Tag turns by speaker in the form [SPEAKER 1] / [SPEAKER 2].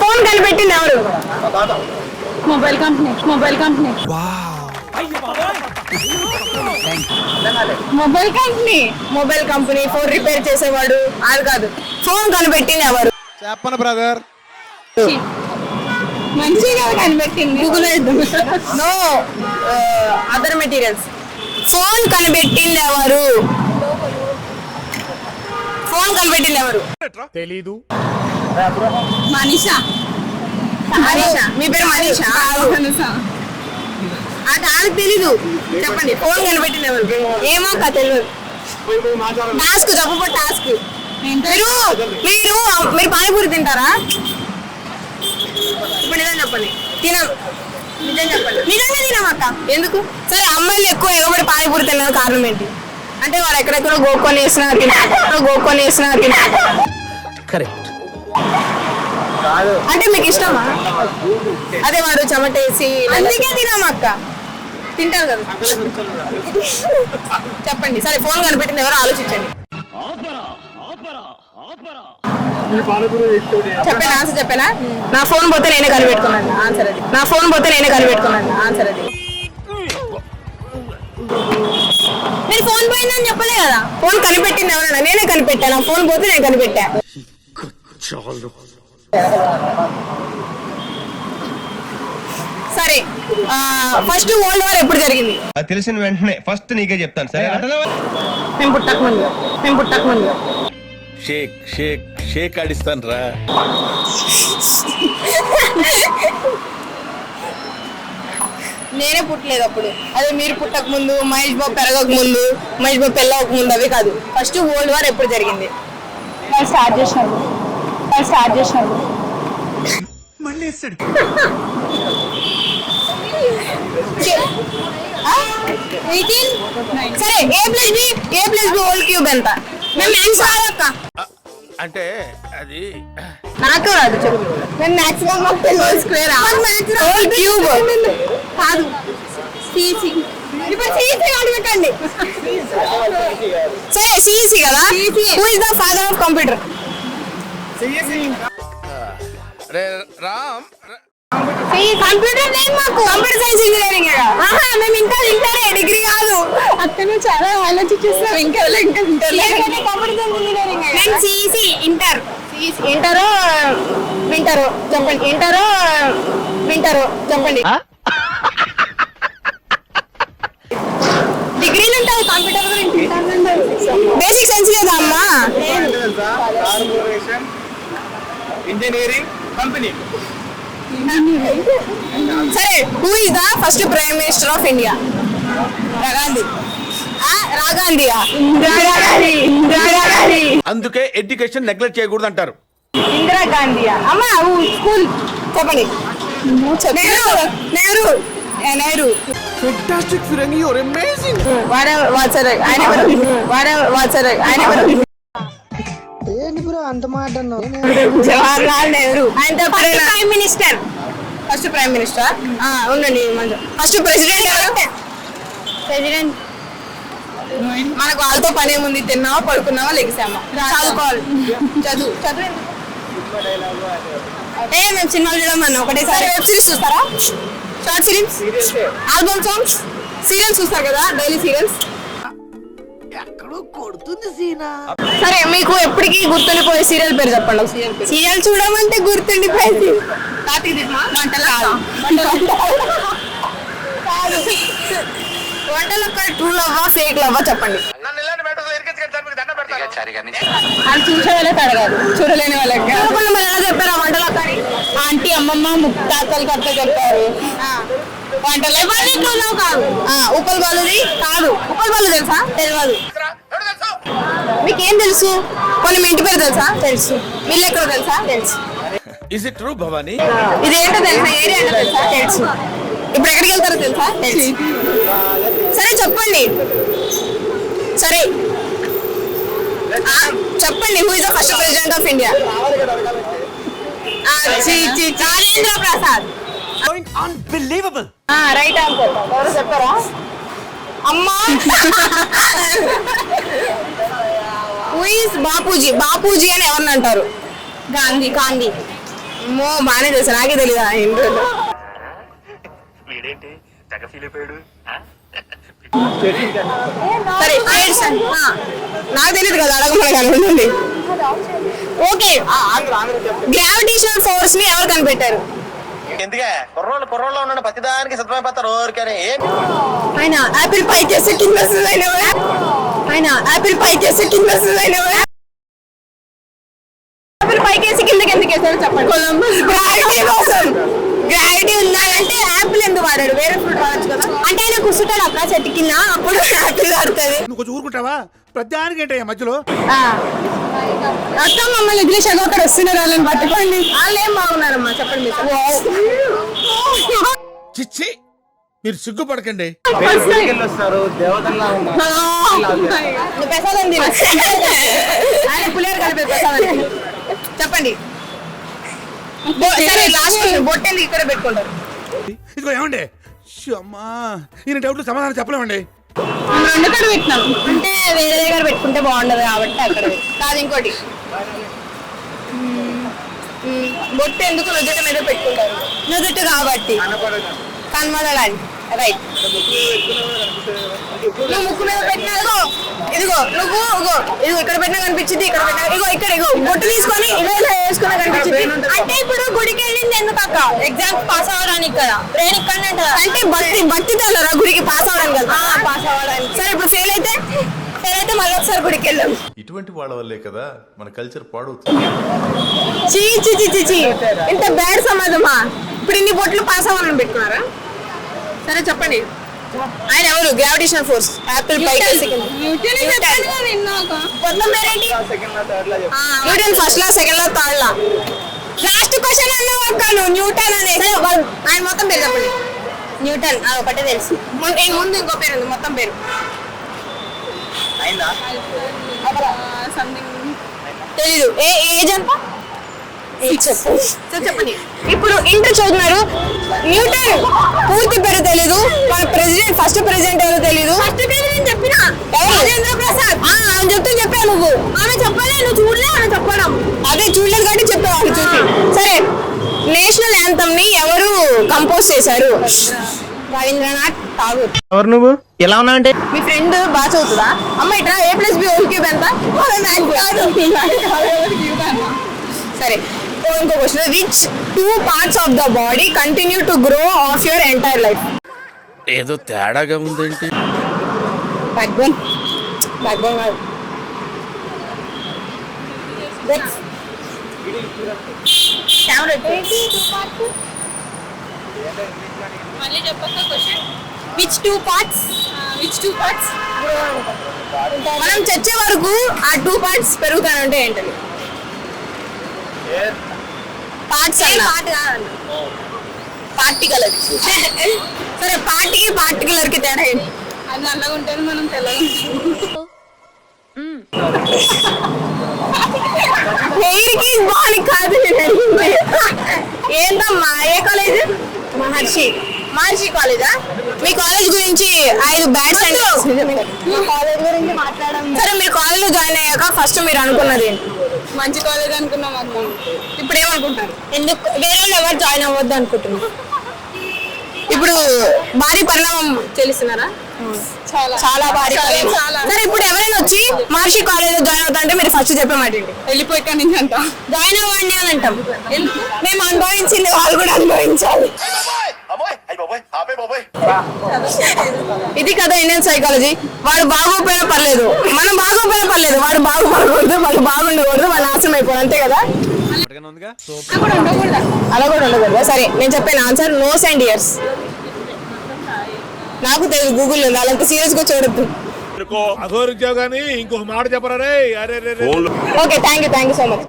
[SPEAKER 1] Phone కనిపెట్టింది ఎవరు?
[SPEAKER 2] Mobile company mobile company. Mobile company?
[SPEAKER 1] Mobile company phone repair చేసేవాడు అది కాదు. ఫోన్ కనిపెట్టింది ఎవరు?
[SPEAKER 3] చెప్పను బ్రదర్.
[SPEAKER 2] మంచిగా కనిపెట్టింది.
[SPEAKER 1] Google no other materials phone కనిపెట్టింది ఎవరు? ఫోన్ కనిపెట్టింది ఎవరు?
[SPEAKER 3] తెలీదు.
[SPEAKER 2] మనీషా.
[SPEAKER 1] మనీషా. మీ పేరు మనీషా? ఆ కాదు తెలీదు. చెప్పండి. ఫోన్ కనిపెట్టింది ఎవరు? ఏమాక తెలియదు టాస్క్ చెప్పబో టాస్క్ మీరు మీరు మీరు పానీపూరి తింటారా? ఇప్పుడు నిజం చెప్పండి. తినం. నిజం చెప్పండి. నిజంగా తినమక్క ఎందుకు? సరే అమ్మాయిలు ఎక్కువ ఎగబడి పానీపూరి తినడానికి కారణం ఏంటి? అంటే వాడు ఎక్కడెక్కడో గోక్కొని వేసినారు తిన్నారు గోక్కొని వేసినారు తిన్నారు
[SPEAKER 4] కరెక్ట్.
[SPEAKER 1] అంటే మీకు ఇష్టమా? అదే వాడు చెమటేసి అందుకే తినమక్క. తింటారు కదా. చెప్పండి. సరే ఫోన్ కనిపెట్టింది ఎవరు ఆలోచించండి. చెప్పాను ఆన్సర్ చెప్పానా? నా ఫోన్ పోతే నేనే కనిపెట్టుకున్నాను. ఆన్సర్ అది. నా ఫోన్ పోతే నేనే కనిపెట్టుకున్నాను. ఆన్సర్ అది. మీరు ఫోన్ పోయిందని చెప్పలే కదా. ఫోన్ కనిపెట్టింది ఎవరన్నా నేనే కనిపెట్టాను. నా ఫోన్ పోతే నేను కనిపెట్టా. సరే ఫస్ట్ వరల్డ్ వార్ ఎప్పుడు జరిగింది?
[SPEAKER 5] అది తెలిసిన వెంటనే ఫస్ట్ నీకే చెప్తాను సరే.
[SPEAKER 1] మేము పుట్టక ముందు మేము పుట్టక ముందు.
[SPEAKER 6] షేక్ షేక్ షేక్ ఆడిస్తాను రా
[SPEAKER 1] నేనే పుట్టలేదు అప్పుడు. అదే మీరు పుట్టక ముందు మహేష్ బాబు పెరగక ముందు మహేష్ బాబు పెళ్ళవక ముందు అవి కాదు. ఫస్ట్ వరల్డ్ వార్ ఎప్పుడు జరిగింది?
[SPEAKER 2] స్టార్ట్ చేసినారు వాళ్ళు స్టార్ట్ చేసినారు
[SPEAKER 1] సరే A plus B A plus B whole cube ఎంత? మేము మ్యాథ్స్ రాదక్క
[SPEAKER 6] అంటే అది
[SPEAKER 1] నాకు రాదు చెప్పు. స్క్వేర్ హోల్ క్యూబ్ కాదు. సిసి ఇప్పుడు సిసి అడగకండి సరే సిసి కదా? Who is the father of computer
[SPEAKER 6] రే రామ్ ర-
[SPEAKER 1] కంప్యూటర్ లేదు మాకు. కంప్యూటర్ సైన్స్ ఇంజనీరింగ్ ఆహా మేము ఇంకా ఇంటరే డిగ్రీ కాదు.
[SPEAKER 2] అతను చాలా ఆలోచించేస్తావు ఇంకా ఇంకా
[SPEAKER 1] కంప్యూటర్ సైన్స్ ఇంజనీరింగ్ నేను సిసి ఇంటర్. ఇంటరో వింటరో చెప్పండి. ఇంటరో వింటరో చెప్పండి. డిగ్రీలు ఉంటాయి కంప్యూటర్ గురించి. బేసిక్ సైన్స్ లేదా అమ్మా?
[SPEAKER 3] ఇంజనీరింగ్ కంపెనీ
[SPEAKER 1] సరే who is the first prime minister of India రాగాంధీ. రాగాంధీయా?
[SPEAKER 6] అందుకే ఎడ్యుకేషన్ నెగ్లెక్ట్ చేయకూడదు అంటారు
[SPEAKER 1] ఇందిరాగాంధీయా? అమ్మా స్కూల్. చెప్పండి. నెహ్రూ నెహ్రూ.
[SPEAKER 3] ఫెంటాస్టిక్ ఫిరంగి యువర్ అమేజింగ్
[SPEAKER 1] వాడే వాట్సాప్ ఆయన ఎవరు? వాడే వాట్సాప్ ఆయన ఎవరు జవహర్లాల్ నెహ్రూ. ఆయన prime minister. First prime minister? ఉండండి ఫస్ట్ ప్రెసిడెంట్ ఎవరు? ప్రెసిడెంట్. మనకు వాళ్ళతో పని ఏముంది తిన్నావా పడుకున్నావా లెగిసామా చదువుకోవాలి చదువు. చదువు ఏ మేము సినిమాలు చూడమన్నా ఒకటేసారి. వెబ్ సిరీస్ చూస్తారా? Short films? Album songs? Serials చూస్తారు కదా డైలీ సీరియల్స్? సరే మీకు ఎప్పటికీ గుర్తుండిపోయే సీరియల్ పేరు చెప్పండి సీరియల్ చూడమంటే గుర్తుండిపోయింది. వంటలు ఒక ట్రూ లవ్వా ఫేక్ లవ్వా చెప్పండి.
[SPEAKER 2] అది చూసే వాళ్ళకి అడగాలి చూడలేని వాళ్ళకి
[SPEAKER 1] ఎలా చెప్పారా వంటలు అక్కడి
[SPEAKER 2] ఆంటీ అమ్మమ్మ ముత్తాతలకి అట్లా చెప్పారు.
[SPEAKER 1] వంటలు ఎవరిని ట్రూ లవ్ కాదు. ఆ, ఉప్పల్ బాలుది? కాదు. ఉప్పల్ బాలు తెలుసా? తెలియదు మీకేం తెలుసు? కొన్ని మీ ఇంటి పేరు తెలుసా? తెలుసు. వీళ్ళు ఎక్కడ తెలుసా? తెలుసు.
[SPEAKER 6] Is it true Bhavani?
[SPEAKER 1] ఇది ఏంటో తెలుసా ఏరియా ఏంటో తెలుసా? తెలుసు. ఇప్పుడు ఎక్కడికి వెళ్తారో తెలుసా? తెలుసు. సరే చెప్పండి. సరే. చెప్పండి. Who is the first president of India Rajendra Prasad.
[SPEAKER 4] Unbelievable
[SPEAKER 1] right answer ఎవరు చెప్పారా? అమ్మా. హూ బాపూజీ బాపూజీ అని ఎవరిని అంటారు? గాంధీ గాంధీ. మో బాగానే తెలుసు. నాకే తెలియదు? సరే నాకు తెలియదు కదా అడగమని ఓకే గ్రావిటేషనల్ ఫోర్స్ని ఎవరు కనిపెట్టారు?
[SPEAKER 7] ఎందుకే? కుర్రోళ్ళు కుర్రోళ్ళు ఉన్నాడు ప్రతిదానికి సిద్ధమైపోతారు ఊరికని. ఏం
[SPEAKER 1] ఆయన ఆపిల్ పైకి కింద ఆయన ఆపిల్ పైకి వేస్తే కింద ఆయన ఆపిల్ పైకి వేసి కిందకి ఎందుకు వేసారు చెప్పండి. కొలంబస్ గ్రావిటీ కోసం. గ్రావిటీ ఉందంటే యాపిల్ ఎందుకు వాడాడు వేరే ఫ్రూట్ వాడచ్చు కదా. అంటే ఆయన కూర్చుంటాడు అక్క చెట్టు కింద అప్పుడు యాపిల్ వాడుతుంది.
[SPEAKER 3] నువ్వు కొంచెం ఊరుకుంటావా? ప్రతిదానికి ఏంటయ్యా మధ్యలో?
[SPEAKER 1] అక్క మమ్మల్ని వదిలేసాక ఒకరు వస్తున్నారు వాళ్ళని పట్టుకోండి. వాళ్ళు ఏం బాగున్నారమ్మా? చెప్పండి. మీరు
[SPEAKER 3] చిచ్చి. మీరు సిగ్గుపడకండి.
[SPEAKER 1] చెప్పండి. ఇక్కడ పెట్టుకుంటారు.
[SPEAKER 3] ఇదిగో ఏమండి? శ్శ్, అమ్మా. ఈయన డౌట్లు సమాధానం చెప్పలేమండి.
[SPEAKER 1] రెండు కడ పెట్టినాం. అంటే వేరే దగ్గర పెట్టుకుంటే బాగుండదు కాబట్టి అక్కడ. కాదు ఇంకోటి. బొట్టు ఎందుకు నుదుట మీద పెట్టుకుంటారు? నుదుట కాబట్టి. కనబడడానికి రైట్ నువ్వు ముక్కు మీద పెట్టినా ఇదిగో ఇదిగో నువ్వు ఇగో ఇదిగో ఇక్కడ పెట్టినా కనిపించింది ఇక్కడ పెట్టినా ఇగో ఇక్కడ ఇగో బొట్టు తీసుకొని ఇలా ఇలా వేసుకున్నా కనిపించింది. అంటే ఇప్పుడు గుడికి వెళ్ళింది ఎందుకు అక్క? ఎగ్జామ్ పాస్ అవ్వడానికి కదా. బ్రెయిన్ ఇక్కడనే అంటే భక్తి భక్తి తేలరా గుడికి పాస్ అవ్వడానికి కదా? పాస్ అవ్వడానికి. సరే ఇప్పుడు ఫెయిల్ అయితే? ఫెయిల్ అయితే మళ్ళీ ఒకసారి గుడికి
[SPEAKER 6] ఇటువంటి వాళ్ళ వల్లే కదా మన కల్చర్ పాడవుతుంది.
[SPEAKER 1] చీ చీ చీ చీ చీ. ఇంత బ్యాడ్ సమాజమా? ఇప్పుడు ఇన్ని బొట్లు పాస్ అవ్వాలని పెట్టుకున్నారా? సరే చెప్పండి. ఆయన ఎవరు? గ్రావిటేషన్ ఫోర్స్ యాపిల్ పైకి మొత్తం పేరేంటి? Newton first law second law third law last question అన్నావు అక్క నువ్వు న్యూటన్ అనే ఆయన మొత్తం పేరు చెప్పండి. న్యూటన్ అది ఒకటే తెలుసు. ముందు ఇంకో పేరు ఉంది మొత్తం పేరు. తెలీదు. ఏ ఏజ్ ఎంత చెప్పు చెప్పండి. ఇప్పుడు ఇంటర్ చదువుతున్నారు. న్యూటన్ పూర్తి పేరు తెలీదు. మన ప్రెసిడెంట్ ఫస్ట్ ప్రెసిడెంట్ ఎవరో తెలీదు. ఫస్ట్ ప్రెసిడెంట్ చెప్పినా? రాజేంద్ర ప్రసాద్. ఆమె చెప్తే చెప్పా నువ్వు. ఆమె చెప్పలే నువ్వు చూడలే ఆమె చెప్పడం. అదే చూడలేదు కాబట్టి చెప్పేవాళ్ళు చూసి సరే నేషనల్ యాంథమ్ని ఎవరు కంపోజ్ చేశారు? రవీంద్రనాథ్ ఠాగూర్.
[SPEAKER 7] ఎవరు నువ్వు? ఎలా ఉన్నా అంటే?
[SPEAKER 1] మీ ఫ్రెండ్ బాగా చదువుతుందా? అమ్మ ఇట్రా A plus B whole cube ఎంత? సరే ఓ, ఇంకో question which two parts of the body continue to grow of your entire life
[SPEAKER 6] ఏదో తేడాగా ఉందేంటి?
[SPEAKER 1] బ్యాక్ బోన్ బ్యాక్ బోన్
[SPEAKER 2] మళ్ళీ చెప్పక్క question
[SPEAKER 1] which two parts
[SPEAKER 2] which two parts
[SPEAKER 1] మనం చచ్చే వరకు ఆ టూ పార్ట్స్ పెరుగుతానంటే ఏంటది? పార్ట్స్ అన్న. పార్టికల్ అది సరే పార్టీకి పార్టికులర్కి తేడా ఏంటి?
[SPEAKER 2] అది నల్లగా ఉంటుంది మనం తెల్లగా
[SPEAKER 1] హెయిర్కి కాదు ఏంటమ్మా ఏ కాలేజ్? మహర్షి. మహర్షి కాలేజా? మీ కాలేజ్ గురించి ఐదు బ్యాడ్ కాలేజ్ గురించి మాట్లాడడం సరే మీరు కాలేజ్లో జాయిన్ అయ్యాక ఫస్ట్ మీరు అనుకున్నది ఏంటి?
[SPEAKER 2] మంచి కాలేజ్ అనుకున్నాం అక్క.
[SPEAKER 1] ఇప్పుడు ఏమనుకుంటారు ఎందుకు? వేరే వాళ్ళు ఎవరు జాయిన్ అవ్వద్దు అనుకుంటున్నారు. ఇప్పుడు భారీ పరిణామం తెలుస్తున్నారా
[SPEAKER 2] చాలా.
[SPEAKER 1] చాలా భారీ. సరే ఇప్పుడు ఎవరైనా వచ్చి మహర్షి కాలేజ్ జాయిన్ అవుతా అంటే మీరు ఫస్ట్ చెప్పే మాట ఏంటి?
[SPEAKER 2] వెళ్ళిపోయి ఇక్కడి నుంచి అంట.
[SPEAKER 1] జాయిన్ అవ్వండి అని అంటాం. మేము అనుభవించింది వాళ్ళు కూడా అనుభవించాలి. ఇది కదా ఇండియన్ సైకాలజీ వాడు బాగోపోయినా పర్లేదు. మనం బాగోపోయినా పర్లేదు. వాడు బాగుపడకూడదు వాడు బాగుండకూడదు అంతే కదా? అలా కూడా ఉండకూడదు? సరే నేను చెప్పాను ఆన్సర్ నోస్ అండ్ ఇయర్స్. నాకు తెలియదు గూగుల్ ఉంది. అలాంటి సీరియస్గా చూడద్దు
[SPEAKER 3] ఇంకొక మాట చెప్పరా
[SPEAKER 1] okay thank you thank you so much.